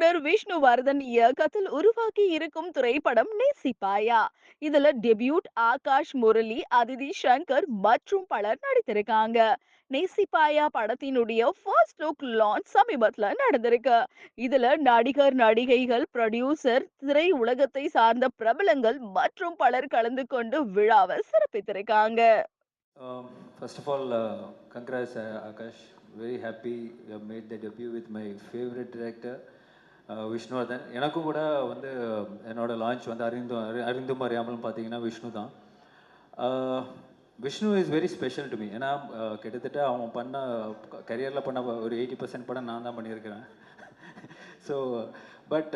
இயக்குனர் விஷ்ணுவர்தன் இயக்கத்தில் உருவாக்கி இருக்கும் திரைப்படம் நேசிப்பாயா? இதுல டெபியூட் ஆகாஷ் முரளி அதிதி சங்கர் மற்றும் பலர் நடித்திருக்காங்க. நேசிப்பாயா படத்தினுடைய ஃபர்ஸ்ட் லுக் லான்ச் சமீபத்துல நடந்திருக்கு. இதுல நடிகர் நடிகைகள் ப்ரொடியூசர் திரை உலகத்தை சார்ந்த பிரபலங்கள் மற்றும் பலர் கலந்து கொண்டு விழாவை சிறப்பித்திருக்காங்க. First of all all, uh, Akash. Uh, Very happy you have made the debut with my favorite director, Vishnuvardhan. எனக்கும் கூட வந்து என்னோட லான்ச் வந்து அறிந்து அறி- அறிந்தும் அறியாமலும் பார்த்தீங்கன்னா விஷ்ணு தான். Vishnu is very special to me ஏன்னா கிட்டத்தட்ட அவன் பண்ண கரியரில் பண்ண ஒரு எயிட்டி பர்சன்ட் படம் நான் தான் பண்ணியிருக்கிறேன். ஸோ பட்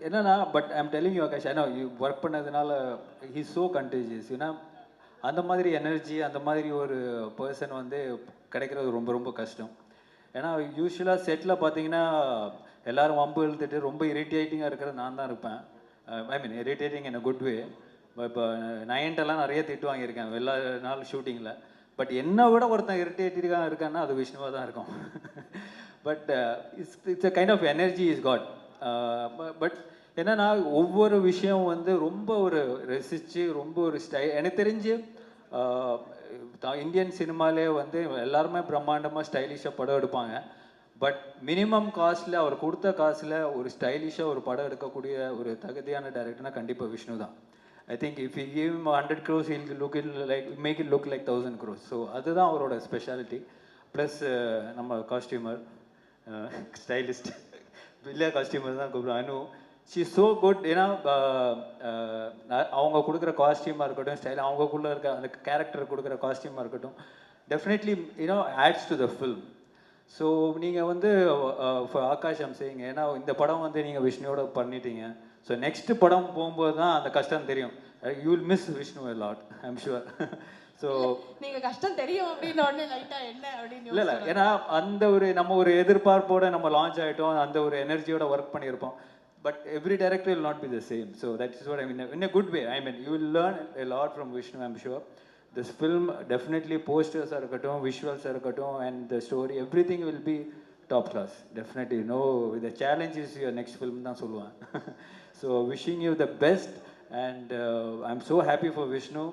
என்னன்னா but I'm telling you Akash ஏன்னா ஒர்க் பண்ணதுனால ஹீ ஸோ கண்டேஜியஸ் ஏன்னா அந்த மாதிரி எனர்ஜி அந்த மாதிரி ஒரு பர்சன் வந்து கிடைக்கிறது ரொம்ப ரொம்ப கஷ்டம். ஏன்னா யூஸ்வலாக செட்டில் பார்த்தீங்கன்னா எல்லாரும் வம்பு இழுத்துட்டு ரொம்ப இரிட்டேட்டிங்காக இருக்கிறது நான் தான் இருப்பேன். ஐ மீன் இரிட்டேட்டிங் இன் அ குட் வே இப்போ நயன்ட்டெல்லாம் நிறைய திட்டு வாங்கியிருக்கேன் எல்லா நாள் ஷூட்டிங்கில் பட் என்னை விட ஒருத்தன் இரிட்டேட்டிங்காக இருக்கான்னா அது விஷ்ணுவாக தான் இருக்கும். But it's it's a kind of energy is god but என்னன்னா ஒவ்வொரு விஷயம் வந்து ரொம்ப ஒரு ரசித்து ரொம்ப ஒரு ஸ்டை எனக்கு தெரிஞ்சு uh, இந்தியன் சினிமாலே வந்து எல்லாருமே பிரம்மாண்டமாக ஸ்டைலிஷாக படம் எடுப்பாங்க. பட் மினிமம் காஸ்ட்டில் அவர் கொடுத்த காசில் ஒரு ஸ்டைலிஷாக ஒரு படம் எடுக்கக்கூடிய ஒரு தகுதியான டைரக்டர்னா கண்டிப்பாக விஷ்ணு தான். I think if you give hundred crores I'll look I'll like make it look like thousand crores so அதுதான் அவரோட ஸ்பெஷாலிட்டி ப்ளஸ் uh, நம்ம காஸ்டியூமர் ஸ்டைலிஸ்ட் வில்லியா காஸ்டியூமர் தான் கூப்பிடுவோம் அனு ஷி ஸோ குட் ஏன்னா uh, uh, அவங்க கொடுக்குற காஸ்டியூமாக இருக்கட்டும் ஸ்டைல் அவங்கக்குள்ளே இருக்க அந்த கேரக்டர் கொடுக்குற காஸ்டியூமாக இருக்கட்டும் definitely you know adds to the film so நீங்கள் வந்து for ஆகாஷ் அம் செய்யுங்க. ஏன்னா இந்த படம் வந்து நீங்கள் விஷ்ணுவோட பண்ணிட்டீங்க. ஸோ நெக்ஸ்ட் படம் போகும்போது தான் அந்த கஷ்டம் தெரியும். You will miss Vishnu lot I'm sure so நீங்க கஷ்டம் தெரியும் அப்படின்னு உடனே லைட்டா என்ன அப்படின்னு இல்லை இல்லை. ஏன்னா அந்த ஒரு நம்ம ஒரு எதிர்பார்ப்போட நம்ம லான்ச் ஆகிட்டோம் அந்த ஒரு எனர்ஜியோட ஒர்க் பண்ணியிருப்போம். But every director will not be the same so that is what I mean in a good way I mean you will learn a lot from Vishnu I'm sure this film definitely போஸ்டர்ஸாக இருக்கட்டும் விஷுவல்ஸாக இருக்கட்டும் and the story everything will be top class definitely no the challenge is your next film தான் சொல்லுவேன். So wishing you the best and I am so happy for Vishnu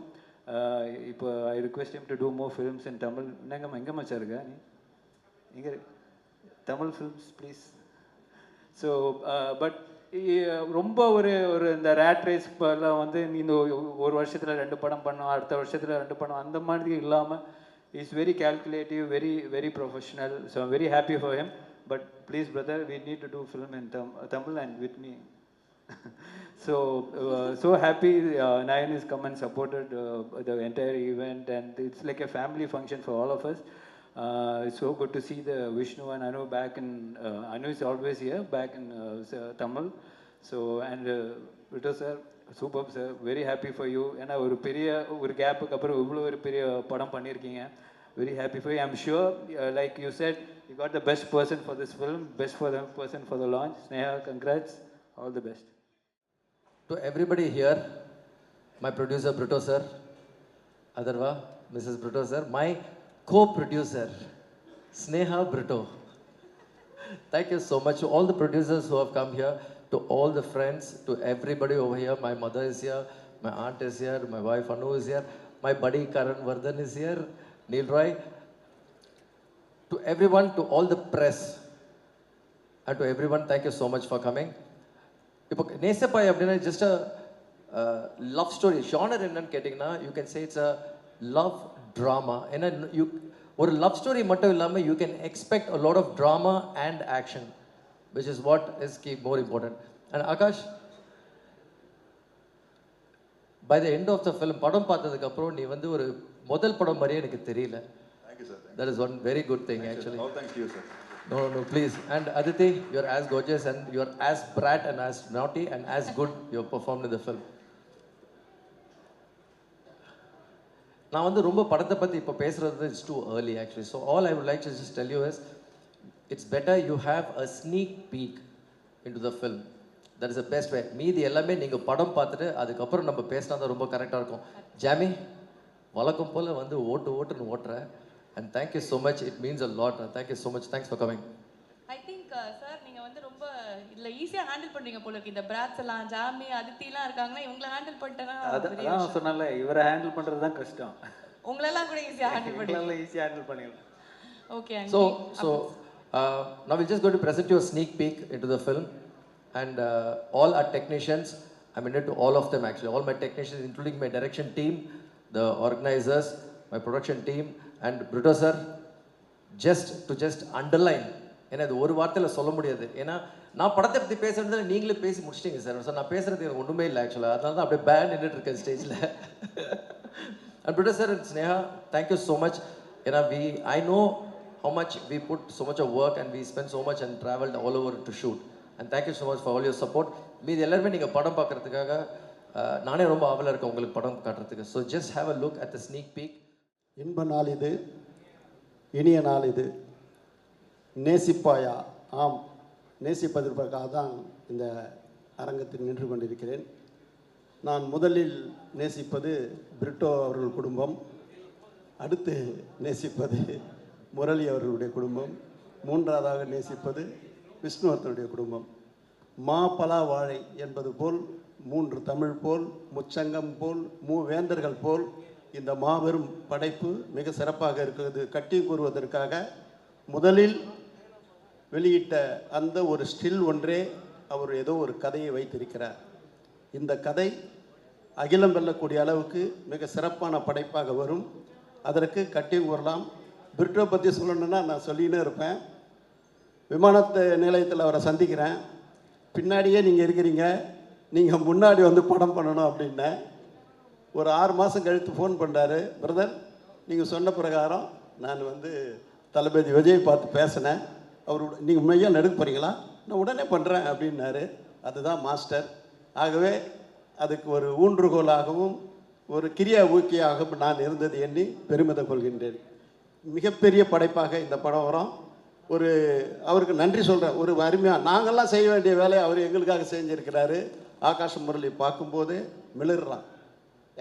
இப்போ I request him to do more films in Tamil எங்கம்மா sir மச்சா இருக்க? நீ? எங்கே Tamil films please so but ரொம்ப ஒரு ஒரு இந்த ரேட் ரேஸ் எல்லாம் வந்து இந்த ஒரு வருஷத்தில் ரெண்டு படம் பண்ணோம் அடுத்த வருஷத்தில் ரெண்டு படம் அந்த மாதிரி இல்லாமல் is very calculative very very professional so very happy for him but please brother we need to do film in them Tamil and with me so so happy Nayan is come and supported the entire event and it's like a family function for all of us Uh, it's so good to see the Vishnu and Anu back in, uh, Anu is always here, back in uh, s- Tamil. So, and uh, Vito sir, super sir very happy for you ஏன்னா ஒரு பெரிய ஒரு கேப்புக்கு அப்புறம் இவ்வளோ ஒரு பெரிய படம் பண்ணியிருக்கீங்க very happy for you I'm sure like you said you got the best person for this film best for the person for the launch Sneha congrats all the best To everybody here, my producer Brito sir, Adarva, Mrs. Brito sir, my co-producer, Sneha Brito. Thank you so much to all the producers who have come here, to all the friends, to everybody over here. My mother is here, my aunt is here, my wife Anu is here, my buddy Karan Vardhan is here, Neil Roy. To everyone, to all the press, and to everyone, thank you so much for coming. இப்போ நேசப்பாய் அப்படின்னா just a love story genre என்னன்னு கேட்டிங்கன்னா you can say it's a love drama ஏன்னா you ஒரு love story மட்டும் இல்லாமல் you can expect a lot of drama and action which is what is key more important and Akash by the end of the film படம் பார்த்ததுக்கப்புறம் நீ வந்து ஒரு முதல் படம் மாதிரியே எனக்கு தெரியல. Thank you, sir. That is one very good thing actually All thanks to you, sir. No, no, please. And Aditi, you're as gorgeous and you're as brat and as naughty and as good you performed in the film. நான் வந்து ரொம்ப படத்தை பற்றி இப்போ பேசுகிறது it's too early actually so all I would like to just tell you is it's better you have a sneak peek into the film that is a best way மீதி எல்லாமே நீங்கள் படம் பார்த்துட்டு அதுக்கப்புறம் நம்ம பேசினா தான் ரொம்ப கரெக்டாக இருக்கும். ஜாமி வழக்கம் போல் வந்து ஓட்டு ஓட்டுன்னு ஓட்டுறேன் and thank you so much it means a lot thank you so much thanks for coming sir நீங்க வந்து ரொம்ப இதுல ஈஸியா ஹேண்டில் பண்றீங்க போல இருக்கு இந்த பிராட்ஸ் எல்லாம் ஜாமி அதித்திலாம் இருக்காங்கன்னா இவங்களை ஹேண்டில் பண்ணிட்டேன்னா அதான். சொன்னேன்ல இவரை ஹேண்டில் பண்ணுறது தான் கஷ்டம் உங்களெல்லாம் கூட ஈஸியா ஹேண்டில் பண்ணுவீங்க எங்களால் ஈஸியாக ஹேண்டில் பண்ணிடலாம் okay uh, now we're just going to present you a sneak peek into the film, and uh, all our technicians. I'm into all of them actually. All my technicians, including my direction team, the organizers, my production team, and Bruto sir. Just to just underline, ஏன்னா இது ஒரு வார்த்தையில் சொல்ல முடியாது. ஏன்னா நான் படத்தை பற்றி பேசுறதுல நீங்களே பேசி முடிச்சிட்டீங்க சார். சார் நான் பேசுறது எனக்கு ஒன்றுமே இல்லை ஆக்சுவலாக அதனால தான் அப்படியே பேன் நின்றுட்டு இருக்கேன் ஸ்டேஜில் And sir sir thank you so much ஏன்னா we I know know, we I know how much we put so much of work and we spent so much and traveled all over to shoot. And thank you so much for all your support. மீது எல்லாருமே நீங்கள் படம் பார்க்கறதுக்காக நானே ரொம்ப ஆவலாக இருக்கேன் உங்களுக்கு படம் காட்டுறதுக்கு. So just have a look at the sneak peek இன்ப நாள் இது இனிய நாள் இது. நேசிப்பாயா? ஆம். நேசிப்பதற்காக தான் இந்த அரங்கத்தில் நின்று கொண்டிருக்கிறேன். நான் முதலில் நேசிப்பது பிரிட்டோ அவர்கள் குடும்பம் அடுத்து நேசிப்பது முரளி அவர்களுடைய குடும்பம் மூன்றாவதாக நேசிப்பது விஷ்ணுவர்த்தனுடைய குடும்பம். மா பலா வாழை என்பது போல் மூன்று தமிழ் போல் முச்சங்கம் போல் மூவேந்தர்கள் போல் இந்த மாபெரும் படைப்பு மிக சிறப்பாக இருக்கிறது. கட்டி கூறுவதற்காக முதலில் வெளியிட்ட அந்த ஒரு ஸ்டில் ஒன்றே அவர் ஏதோ ஒரு கதையை வைத்திருக்கிறார். இந்த கதை அகிலம் வெல்லக்கூடிய அளவுக்கு மிக சிறப்பான படைப்பாக வரும். அதற்கு கட்டி கூறலாம் பிரிட்டோ பற்றி சொல்லணுன்னா நான் சொல்லினே இருப்பேன். விமானத்து நிலையத்தில் அவரை சந்திக்கிறேன். பின்னாடியே நீங்கள் இருக்கிறீங்க. நீங்கள் முன்னாடி வந்து படம் பண்ணணும் அப்படின்னேன் ஒரு ஆறு மாதம் கழித்து ஃபோன் பண்ணுறாரு பிரதர் நீங்கள் சொன்ன பிரகாரம் நான் வந்து தளபதி விஜய் பார்த்து பேசினேன். அவர் நீங்கள் உண்மையாக நடுக்க போகிறீங்களா நான் உடனே பண்ணுறேன் அப்படின்னாரு. அதுதான் மாஸ்டர். ஆகவே அதுக்கு ஒரு ஊன்றுகோலாகவும் ஒரு கிரியா ஊக்கியாகவும் நான் இருந்தது எண்ணி பெருமிதம் கொள்கின்றேன். மிகப்பெரிய படைப்பாக இந்த படம் வரும். ஒரு அவருக்கு நன்றி சொல்கிறேன் ஒரு அருமையாக நாங்கள்லாம் செய்ய வேண்டிய வேலையை அவர் எங்களுக்காக செஞ்சுருக்கிறாரு. ஆகாஷ் முரளி பார்க்கும்போது மிளறான்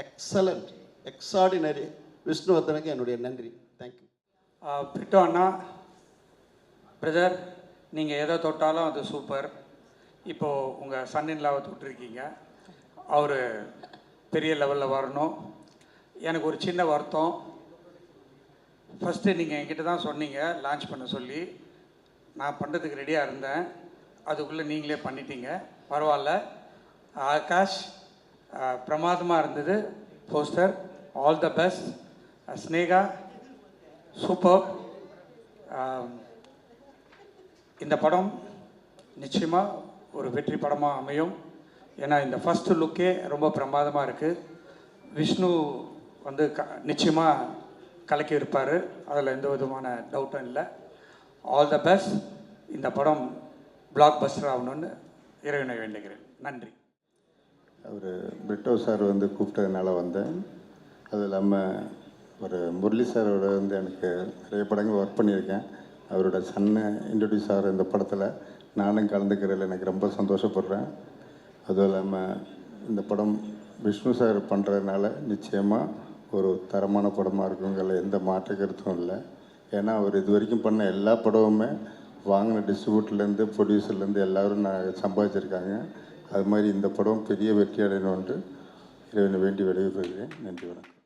எக்ஸலண்ட் எக்ஸார்டினரி விஷ்ணுவர்த்தனுக்கு என்னுடைய நன்றி. தேங்க்யூ பிரிட்டோ அண்ணா. பிரதர் நீங்கள் எதை தொட்டாலும் அது சூப்பர் இப்போது உங்கள் சன்னின்லாவை தொட்டிருக்கீங்க. அவர் பெரிய லெவலில் வரணும். எனக்கு ஒரு சின்ன வருத்தம். ஃபஸ்ட்டு நீங்கள் என்கிட்ட தான் சொன்னீங்க லான்ச் பண்ண சொல்லி. நான் பண்ணுறதுக்கு ரெடியாக இருந்தேன். அதுக்குள்ளே நீங்களே பண்ணிட்டீங்க. பரவாயில்ல. ஆகாஷ் பிரமாதமாக இருந்தது. Poster all the best Sneha super um, இந்த படம் நிச்சயமாக ஒரு வெற்றி படமாக அமையும். ஏன்னா இந்த ஃபஸ்ட்டு லுக்கே ரொம்ப பிரமாதமாக இருக்குது விஷ்ணு வந்து க நிச்சயமாக கலக்கி இருப்பார். அதில் எந்த விதமான டவுட்டும் இல்லை. ஆல் த பெஸ்ட் இந்த படம் பிளாக் பஸ்டர் ஆகணும்னு இறைவனை வேண்டுகிறேன். நன்றி. அவர் பிரிட்டோ சார் வந்து கூப்பிட்டதுனால வந்தேன். அது இல்லாமல் ஒரு முரளி சாரோட வந்து எனக்கு நிறைய படங்கள் ஒர்க் பண்ணியிருக்கேன். அவரோட சன்னை இன்ட்ரடியூஸ் ஆகிற இந்த படத்தில் நானும் கலந்துக்கிறதுல எனக்கு ரொம்ப சந்தோஷப்படுறேன். அதுவும் இல்லாமல் இந்த படம் விஷ்ணு சார் பண்ணுறதுனால நிச்சயமாக ஒரு தரமான படமாக இருக்குங்கிற எந்த மாற்று கருத்தும் இல்லை. ஏன்னா அவர் இது வரைக்கும் பண்ண எல்லா படமுமே வாங்கின டிஸ்ட்ரிபியூட்டர்லேருந்து ப்ரொடியூசர்லேருந்து எல்லோரும் நான் சம்பாதிச்சிருக்காங்க. அது மாதிரி இந்த படம் பெரிய வெற்றி அடையணும்னு இறைவனை வேண்டி விடைபெறுகிறேன். நன்றி வணக்கம்.